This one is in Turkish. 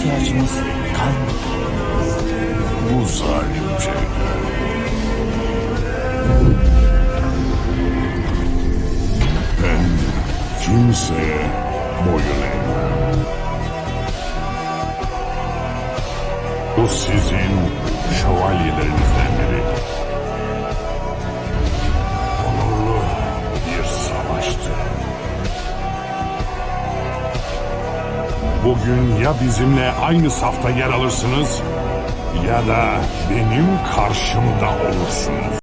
ihtiyacımız kalmadı. Bu zalimce. Ben kimseye boyun eğmem. Bu sizin şövalyeleriniz. Bugün ya bizimle aynı safta yer alırsınız ya da benim karşımda olursunuz.